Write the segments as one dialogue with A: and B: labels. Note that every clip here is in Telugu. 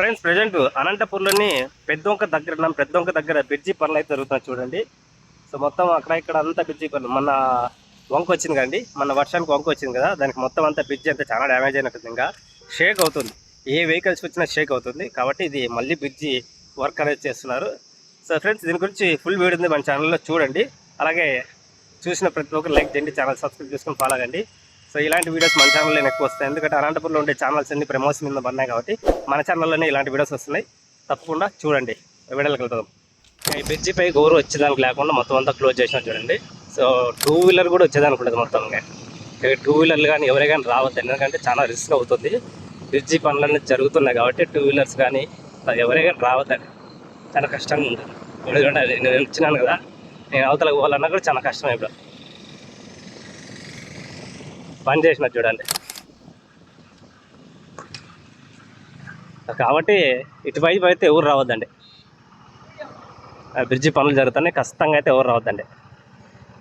A: ఫ్రెండ్స్ ప్రజెంట్ అనంతపూర్లోని పెద్దొంక దగ్గర ఉన్నాం. పెద్దొంక దగ్గర బ్రిడ్జి పనులు అయితే జరుగుతున్నాయి చూడండి. సో మొత్తం అక్కడ ఇక్కడ అంతా బ్రిడ్జి పనులు. మన వంక వచ్చింది కదండి. మన వర్షానికి వంక వచ్చింది కదా. దానికి మొత్తం అంతా బ్రిడ్జి అంతా చాలా డ్యామేజ్ అయినట్టుంది. ఇంకా షేక్ అవుతుంది. ఏ వెహికల్స్ వచ్చినా షేక్ అవుతుంది. కాబట్టి ఇది మళ్ళీ బ్రిడ్జి వర్క్ అనేది చేస్తున్నారు. సో ఫ్రెండ్స్ దీని గురించి ఫుల్ వీడియో ఉంది మన ఛానల్లో చూడండి. అలాగే చూసిన ప్రతి ఒక్కరు లైక్ చేయండి. ఛానల్ సబ్స్క్రైబ్ చేసుకొని ఫాలో అవ్వండి. సో ఇలాంటి వీడియోస్ మన ఛానల్లో ఎక్కువ వస్తాయి. ఎందుకంటే అనంతపురంలో ఉండే ఛానల్స్ అన్ని ప్రమోషన్ మీద పడినాయి కాబట్టి మన ఛానల్లోనే ఇలాంటి వీడియోస్ వస్తున్నాయి. తప్పకుండా చూడండి. వీడియోకి వెళ్తాం ఈ బ్రిడ్జి పై గోరు వచ్చేదానికి లేకుండా మొత్తం అంతా క్లోజ్ చేసినా చూడండి. సో టూ వీలర్ కూడా వచ్చేదానికి ఉండదు మొత్తం టూ వీలర్లు కానీ ఎవరే కానీ రావద్దు. ఎందుకంటే చాలా రిస్క్ అవుతుంది. బ్రిడ్జి పనులన్నీ జరుగుతున్నాయి కాబట్టి టూ వీలర్స్ కానీ ఎవరే కానీ రావద్దని చాలా కష్టంగా ఉంటుంది ఎందుకంటే నేను వచ్చినాను కదా. నేను అవతలకు పోవాలన్నా కూడా చాలా కష్టం ఇప్పుడు. పని చేసిన చూడండి. కాబట్టి ఇటువైపు అయితే ఎవరు రావద్దండి. బ్రిడ్జి పనులు జరుగుతున్నాయి కష్టంగా అయితే ఎవరు రావద్దండి.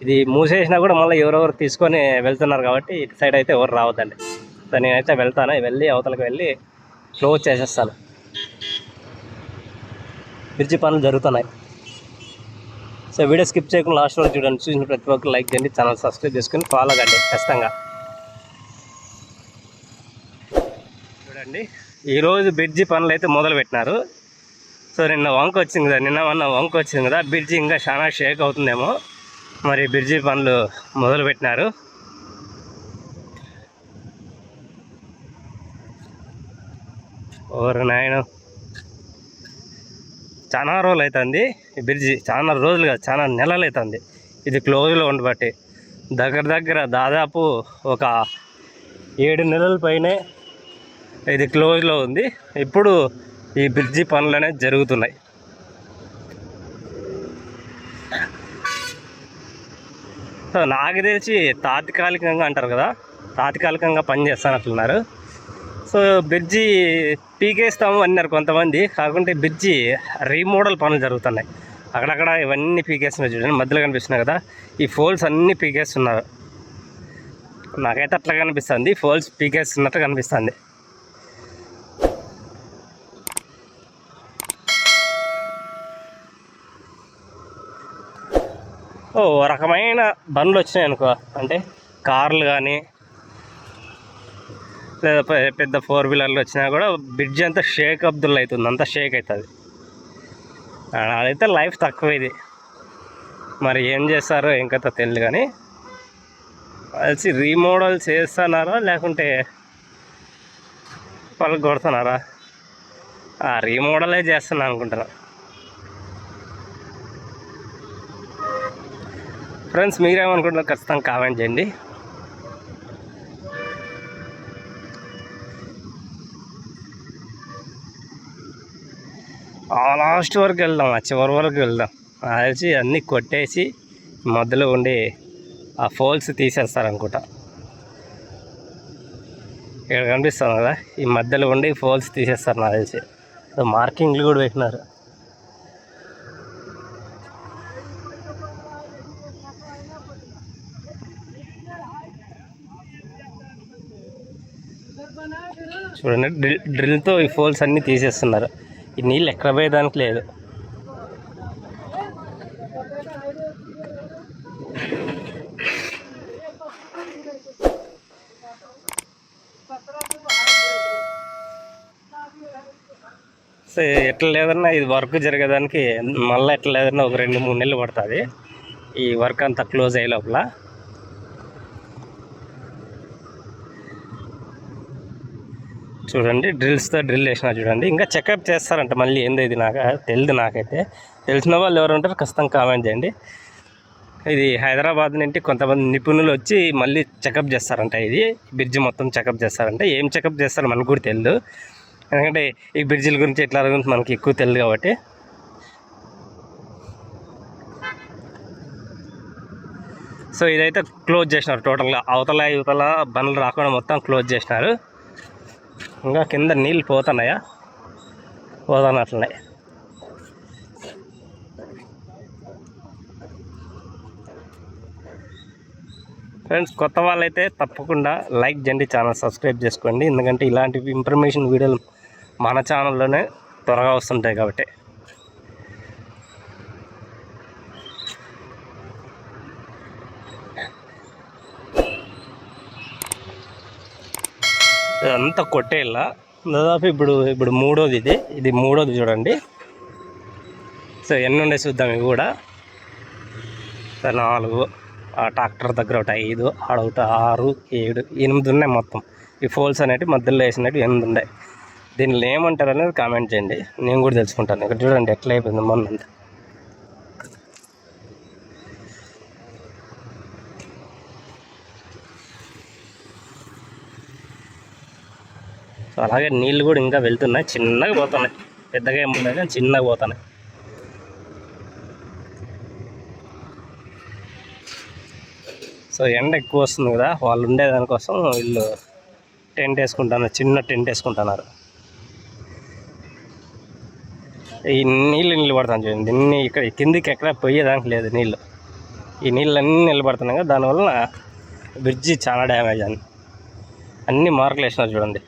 A: ఇది మూసేసినా కూడా మళ్ళీ ఎవరెవరు తీసుకొని వెళ్తున్నారు కాబట్టి ఇటు సైడ్ అయితే ఎవరు రావద్దండి. సో నేనైతే వెళ్తాను వెళ్ళి అవతలకు వెళ్ళి క్లోజ్ చేసేస్తాను. బ్రిడ్జి పనులు జరుగుతున్నాయి. సో వీడియో స్కిప్ చేయకుండా లాస్ట్ వరకు చూడండి. చూసిన ప్రతి ఒక్కరు లైక్ చేయండి ఛానల్ సబ్స్క్రైబ్ చేసుకుని ఫాలో కండి ఖచ్చితంగా. అండి. ఈరోజు బ్రిడ్జి పనులు అయితే మొదలు పెట్టినారు. సో నిన్న వంక వచ్చింది కదా నిన్న మొన్న వంక వచ్చింది కదా బ్రిడ్జి ఇంకా చాలా షేక్ అవుతుందేమో. మరి బ్రిడ్జి పనులు మొదలు పెట్టినారు. ఓరు నాయన. చాలా రోజులు అవుతుంది ఈ బ్రిడ్జి చాలా రోజులు కాదు చాలా నెలలు అవుతుంది ఇది క్లోజ్లో ఉండబట్టి. దగ్గర దగ్గర దాదాపు ఒక ఏడు నెలల పైనే ఇది క్లోజ్లో ఉంది. ఇప్పుడు ఈ బ్రిడ్జి పనులు అనేది జరుగుతున్నాయి. సో నాకు తెలిసి తాత్కాలికంగా అంటారు కదా తాత్కాలికంగా పనిచేస్తానట్లున్నారు సో బ్రిడ్జి పీకేస్తాము అన్నారు కొంతమంది. కాకుంటే బ్రిడ్జి రీమోడల్ పనులు జరుగుతున్నాయి. అక్కడక్కడ ఇవన్నీ పీకేస్తున్నాయి చూడండి మధ్యలో కనిపిస్తున్నాయి కదా. ఈ ఫోల్స్ అన్నీ పీకేస్తున్నారు. నాకైతే అట్లా కనిపిస్తుంది. ఫోల్స్ పీకేస్తున్నట్టు కనిపిస్తుంది. రకమైన బండ్లు వచ్చినాయి అనుకో అంటే కార్లు కానీ లేదా పెద్ద ఫోర్ వీలర్లు వచ్చినా కూడా బ్రిడ్జ్ అంతా షేక్ అబ్దుల్ అవుతుంది అంతా షేక్ అవుతుంది అదైతే లైఫ్ తక్కువ ఇది మరి ఏం చేస్తారో ఇంకా తెలియదు కానీ కలిసి రీమోడల్ చేస్తున్నారా లేకుంటే వాళ్ళకి కొడుతున్నారా? ఆ రీమోడలే చేస్తున్నా అనుకుంటున్నాను ఫ్రెండ్స్ మీరేమనుకుంటున్నారు? ఖచ్చితంగా కామెంట్ చేయండి. లాస్ట్ వరకు వెళ్దాం ఆ చివరి వరకు వెళ్దాం. నాకు తెలిసి అన్నీ కొట్టేసి మధ్యలో ఉండి ఆ ఫోల్స్ తీసేస్తారు అనుకుంటా ఇక్కడ కనిపిస్తుంది కదా ఈ మధ్యలో ఉండి ఫోల్స్ తీసేస్తారు నాకు తెలిసి. మార్కింగ్లు కూడా పెట్టినారు. చూడండి. డ్రిల్ డ్రిల్తో ఈ ఫోల్స్ అన్నీ తీసేస్తున్నారు. ఈ నీళ్ళు ఎక్కడ పోయేదానికి లేదు. సో ఎట్లా లేదన్నా ఇది వర్క్ జరిగేదానికి మళ్ళీ ఎట్లా లేదన్నా ఒక రెండు మూడు నెలలు పడుతుంది. ఈ వర్క్ అంతా క్లోజ్ అయ్యే లోపల. చూడండి డ్రిల్స్తో డ్రిల్ వేసినా చూడండి. ఇంకా చెకప్ చేస్తారంట మళ్ళీ ఏందో ఇది నాకు తెలియదు నాకైతే. తెలిసిన వాళ్ళు ఎవరు ఉంటారో ఖచ్చితంగా కామెంట్ చేయండి. ఇది హైదరాబాద్ నుండి కొంతమంది నిపుణులు వచ్చి మళ్ళీ చెకప్ చేస్తారంట ఇది. బ్రిడ్జ్ మొత్తం చెకప్ చేస్తారంట. ఏం చెకప్ చేస్తారో మనకు కూడా తెలియదు ఎందుకంటే ఈ బ్రిడ్జిల గురించి ఇట్లా గురించి మనకి ఎక్కువ తెలియదు కాబట్టి. సో ఇదైతే క్లోజ్ చేసినారు. టోటల్గా అవతల యువతల బండ్లు రాకుండా మొత్తం క్లోజ్ చేసినారు. ఇంకా కింద నీళ్ళు పోతున్నాయా? పోతున్నట్లున్నాయి ఫ్రెండ్స్ కొత్త వాళ్ళైతే తప్పకుండా లైక్ చేయండి ఛానల్ సబ్స్క్రైబ్ చేసుకోండి. ఎందుకంటే ఇలాంటి ఇన్ఫర్మేషన్ వీడియోలు మన ఛానల్లోనే త్వరగా వస్తుంటాయి కాబట్టి. అంతా కొట్టేళ్ళ దాదాపు ఇప్పుడు ఇప్పుడు మూడోది ఇది. ఇది మూడోది చూడండి. సో ఎన్ని ఉండే చూద్దాం ఇవి కూడా. సో నాలుగు. ఆ ట్రాక్టర్ దగ్గర ఒకటి ఐదు ఆడ ఒకటి ఆరు ఏడు ఎనిమిది ఉన్నాయి మొత్తం. ఈ ఫోల్స్ అనేవి మధ్యలో వేసినట్టు ఎనిమిది ఉన్నాయి. దీనిలో ఏమంటారు అనేది కామెంట్ చేయండి. నేను కూడా తెలుసుకుంటాను. ఇక్కడ చూడండి ఎట్లా అయిపోయింది మొన్నంతా. సో అలాగే నీళ్ళు కూడా ఇంకా వెళ్తున్నాయి. చిన్నగా పోతున్నాయి. పెద్దగా ఏమి ఉండదు కానీ చిన్నగా పోతున్నాయి. సో ఎండ ఎక్కువ వస్తుంది కదా. వాళ్ళు ఉండేదానికోసం వీళ్ళు టెంట్ వేసుకుంటున్నారు. చిన్న టెంట్ వేసుకుంటున్నారు. ఈ నీళ్ళు నిలబడతాను చూడండి. ఇన్ని ఇక్కడ కిందికి ఎక్కడ పోయేదానికి లేదు నీళ్ళు. ఈ నీళ్ళన్నీ నిలబడుతున్నాయి కదా. దానివల్ల బ్రిడ్జి చాలా డ్యామేజ్ అని అన్ని మార్కులు వేసినారు చూడండి.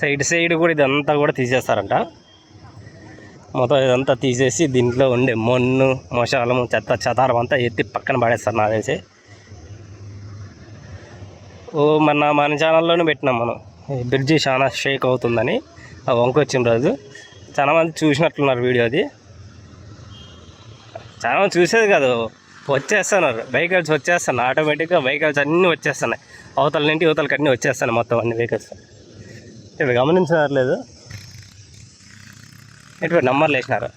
A: సైడ్ సైడ్ కూడా ఇదంతా కూడా తీసేస్తారంట. మొత్తం ఇదంతా తీసేసి దీంట్లో ఉండే మొన్ను మోసాలము చెత్త చెదారం అంతా ఎత్తి పక్కన పడేస్తారు నాదేసి తెలిసి. ఓ మన మన ఛానల్లోనే పెట్టినాం మనం. ఈ బ్రిడ్జి చాలా షేక్ అవుతుందని ఆ వంక రోజు. చాలా మంది చూసినట్లున్నారు వీడియో అది. చాలా మంది చూసేది కాదు వచ్చేస్తున్నారు. వెహికల్స్ వచ్చేస్తున్నాయి. ఆటోమేటిక్గా వెహికల్స్ అన్నీ వచ్చేస్తున్నాయి. అవతల నుండి యువతలకి అన్నీ వచ్చేస్తున్నాయి మొత్తం అన్ని వెహికల్స్. ఇవి గమనించలేదు ఇటువంటి నంబర్లు వేసినారు.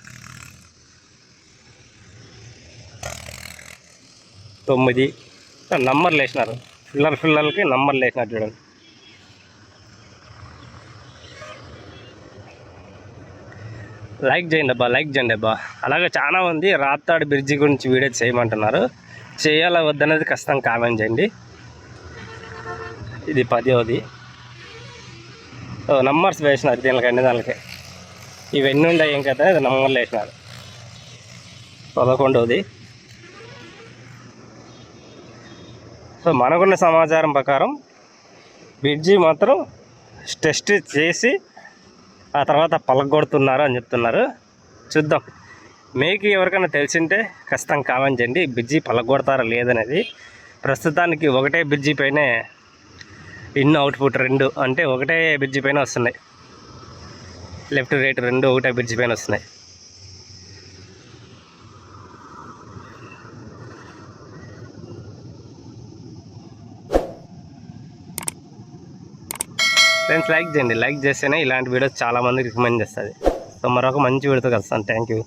A: తొమ్మిది. నంబర్లు వేసినారు. పిల్లల పిల్లలకి నంబర్లు వేసినారు చూడండి. లైక్ చేయండి అబ్బా లైక్ చేయండి అబ్బా. అలాగే చాలా మంది రాప్తాడు బ్రిడ్జి గురించి వీడియో చేయమంటున్నారు. చేయాలా వద్దనేది ఖచ్చితంగా కామెంట్ చేయండి. ఇది పదవది. నంబర్స్ వేసినారు దీనికి అన్ని దానికి. ఇవన్నీ ఉన్నాయి ఏం కదా ఇది నంబర్లు వేసినారు పదకొండవది సో మనకున్న సమాచారం ప్రకారం బ్రిడ్జి మాత్రం టెస్ట్ చేసి ఆ తర్వాత పలగొడుతున్నారు అని చెప్తున్నారు. చూద్దాం. మీకు ఎవరికైనా తెలిసింటే ఖచ్చితంగా కామెంట్ చేయండి. బ్రిడ్జి పలగొడతారా లేదనేది. ప్రస్తుతానికి ఒకటే బ్రిడ్జి పైనే ఇన్ అవుట్పుట్ రెండు. అంటే ఒకటే బ్రిడ్జి పైన వస్తున్నాయి. లెఫ్ట్ రైట్ రెండు ఒకటే బ్రిడ్జి పైన వస్తున్నాయి. ఫ్రెండ్స్ లైక్ చేయండి. లైక్ చేస్తేనే ఇలాంటి వీడియోస్ చాలామంది రికమెండ్ చేస్తుంది. సో మరొక మంచి వీడియోతో కలుస్తాను థ్యాంక్ యూ